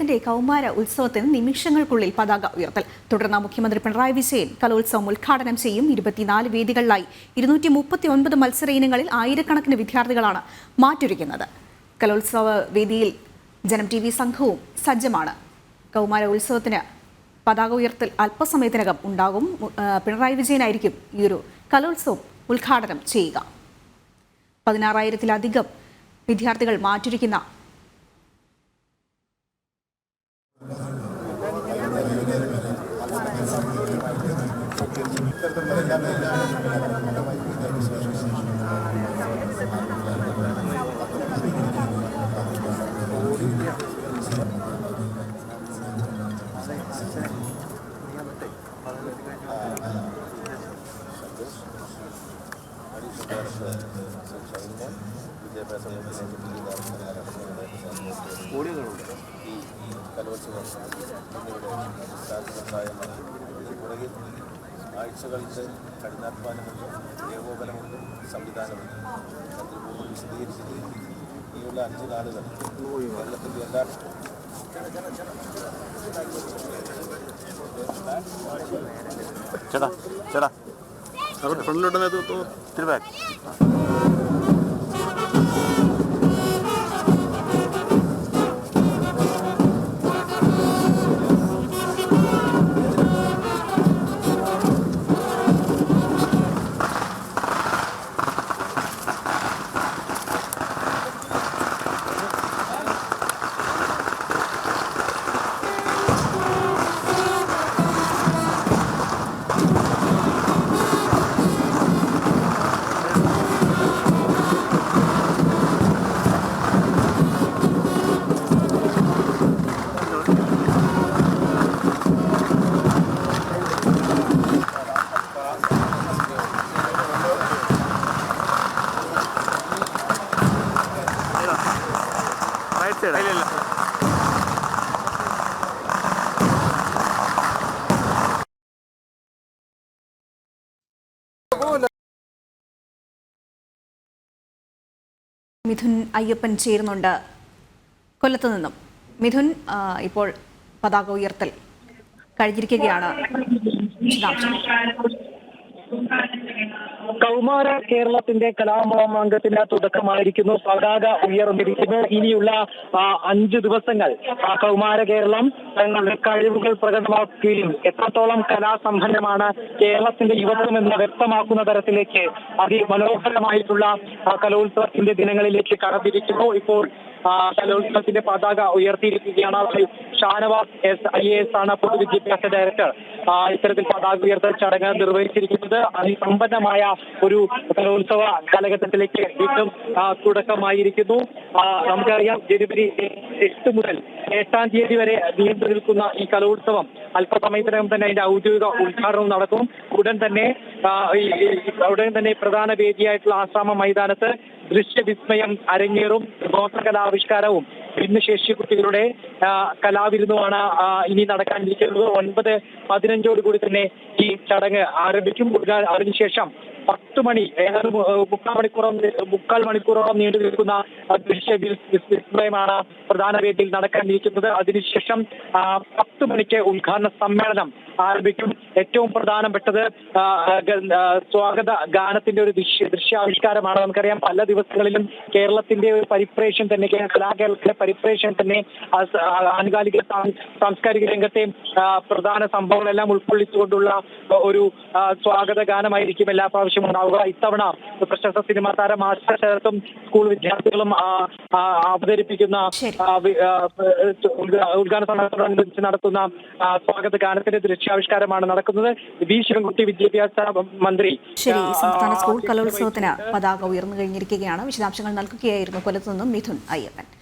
കേരളത്തിന്റെ കൗമാര ഉത്സവത്തിന് നിമിഷങ്ങൾക്കുള്ളിൽ പതാക ഉയർത്തൽ. തുടർന്ന് മുഖ്യമന്ത്രി പിണറായി വിജയൻ കലോത്സവം ഉദ്ഘാടനം ചെയ്യും. ഇരുപത്തിനാല് വേദികളിലായി ഇരുന്നൂറ്റി മുപ്പത്തി ഒൻപത് മത്സര ഇനങ്ങളിൽ ആയിരക്കണക്കിന് വിദ്യാർത്ഥികളാണ് മാറ്റൊരുക്കുന്നത് കലോത്സവ വേദിയിൽ ജനം ടി വി സംഘവും സജ്ജമാണ്. കൗമാര ഉത്സവത്തിന് പതാക ഉയർത്തൽ അല്പസമയത്തിനകം ഉണ്ടാകും. പിണറായി വിജയനായിരിക്കും ഈ ഒരു കലോത്സവം ഉദ്ഘാടനം ചെയ്യുക. പതിനാറായിരത്തിലധികം വിദ്യാർത്ഥികൾ മാറ്റൊരുക്കുന്ന ഈ കലോത്സവം എന്നിവിടെ സാധ്യതണ്ടായമാണ് പുറകിൽ ആഴ്ചകളുടെ കഠിനാധ്വാനമുണ്ട് ഏകോപനമുണ്ട് സംവിധാനമുണ്ട്. അതിൽ കൂടുതൽ വിശദീകരിച്ചത് ഇനിയുള്ള അഞ്ച് നാളുകൾ കേരളത്തിന്റെ എല്ലാ ചേട്ടാ ചേട്ടാ. ഫ്രണ്ടിലോട്ട് നേതൃത്വം ഇല്ല മിഥുൻ അയ്യപ്പൻ ചേരുന്നുണ്ട് കൊല്ലത്ത് നിന്നും. മിഥുൻ ഇപ്പോൾ പതാക ഉയർത്തൽ കഴിഞ്ഞിരിക്കുകയാണ്. വിശദാംശങ്ങൾ. കൗമാര കേരളത്തിന്റെ കലാമാമാങ്കത്തിന്റെ തുടക്കമായിരിക്കുന്നു. പതാക ഉയർന്നിരിക്കുന്നു. ഇനിയുള്ള അഞ്ചു ദിവസങ്ങൾ കൗമാര കേരളം തങ്ങളുടെ കഴിവുകൾ പ്രകടമാക്കുകയും എത്രത്തോളം കലാസമ്പന്നമാണ് കേരളത്തിന്റെ യുവത്വം എന്ന് വ്യക്തമാക്കുന്ന തരത്തിലേക്ക് അതിമനോഹരമായിട്ടുള്ള കലോത്സവത്തിന്റെ ദിനങ്ങളിലേക്ക് കടന്നിരിക്കുന്നു. ഇപ്പോൾ കലോത്സവത്തിന്റെ പതാക ഉയർത്തിയിരിക്കുകയാണ് Shanavas S I A S ആണ് പൊതുവിദ്യാഭ്യാസ ഡയറക്ടർ. ഇത്തരത്തിൽ പതാക ഉയർത്തൽ ചടങ്ങ് നിർവഹിച്ചിരിക്കുന്നത്. അതിസമ്പന്നമായ ഒരു കലോത്സവ കാലഘട്ടത്തിലേക്ക് വീണ്ടും തുടക്കമായിരിക്കുന്നു. നമുക്കറിയാം ജനുവരി എട്ട് മുതൽ എട്ടാം തീയതി വരെ നീണ്ടു നിൽക്കുന്ന ഈ കലോത്സവം അല്പസമയത്തിനകം തന്നെ അതിന്റെ ഔദ്യോഗിക ഉദ്ഘാടനം നടക്കും. ഉടൻ തന്നെ ഉടൻ തന്നെ പ്രധാന വേദിയായിട്ടുള്ള ആശ്രാമ മൈതാനത്ത് ദൃശ്യവിസ്മയം അരങ്ങേറും ഗോത്രകലാവിഷ്കാരവും ഭിന്നശേഷി കുട്ടികളുടെ കലാവിരുന്നുമാണ് ഇനി നടക്കാനിരിക്കുന്നത്. ഒൻപത് പതിനഞ്ചോട് കൂടി തന്നെ ഈ ചടങ്ങ് ആരംഭിക്കും. അതിനുശേഷം പത്ത് മണി ഏതാണ്ട് മുക്കാൽ മണിക്കൂറോളം മുക്കാൽ മണിക്കൂറോളം നീണ്ടു നിൽക്കുന്ന ദൃശ്യ വിസ്- വിസ്- വിസ്മയമാണ് പ്രധാന വേദിയിൽ നടക്കാനിരിക്കുന്നത് അതിനുശേഷം പത്ത് മണിക്ക് ഉദ്ഘാടന സമ്മേളനം ആരംഭിക്കും. ഏറ്റവും പ്രധാനപ്പെട്ടത് സ്വാഗത ഗാനത്തിന്റെ ഒരു ദൃശ്യ ദൃശ്യാവിഷ്കാരമാണ്. നമുക്കറിയാം പല ദിവസങ്ങളിലും കേരളത്തിന്റെ ഒരു പരിപ്രേഷ്യം തന്നെ കലാകേരളത്തിന്റെ പരിപ്രേഷ്യം തന്നെ ആനുകാലിക സാംസ്കാരിക രംഗത്തെ പ്രധാന സംഭവങ്ങളെല്ലാം ഉൾക്കൊള്ളിച്ചുകൊണ്ടുള്ള ഒരു സ്വാഗത ഗാനമായിരിക്കും എല്ലാ പ്രാവശ്യവും ഉണ്ടാവുക. ഇത്തവണ പ്രശസ്ത സിനിമാ താരം ആശ ശരത്തും സ്കൂൾ വിദ്യാർത്ഥികളും അവതരിപ്പിക്കുന്ന ഉദ്ഘാടന സമ്മേളനത്തോടനുബന്ധിച്ച് നടത്തുന്ന സ്വാഗത ഗാനത്തിന്റെ ദൃശ്യാവിഷ്കാരമാണ് നടക്കുന്നത്. വി. ശിവൻകുട്ടി വിദ്യാഭ്യാസ മന്ത്രി. ശരി സംസ്ഥാന സ്കൂൾ കലോത്സവത്തിന് പതാക ഉയർന്നു കഴിഞ്ഞിരിക്കുകയാണ്. വിശദാംശങ്ങൾ നൽകുകയായിരുന്നു കൊല്ലത്ത് നിന്നും മിഥുൻ അയ്യപ്പൻ.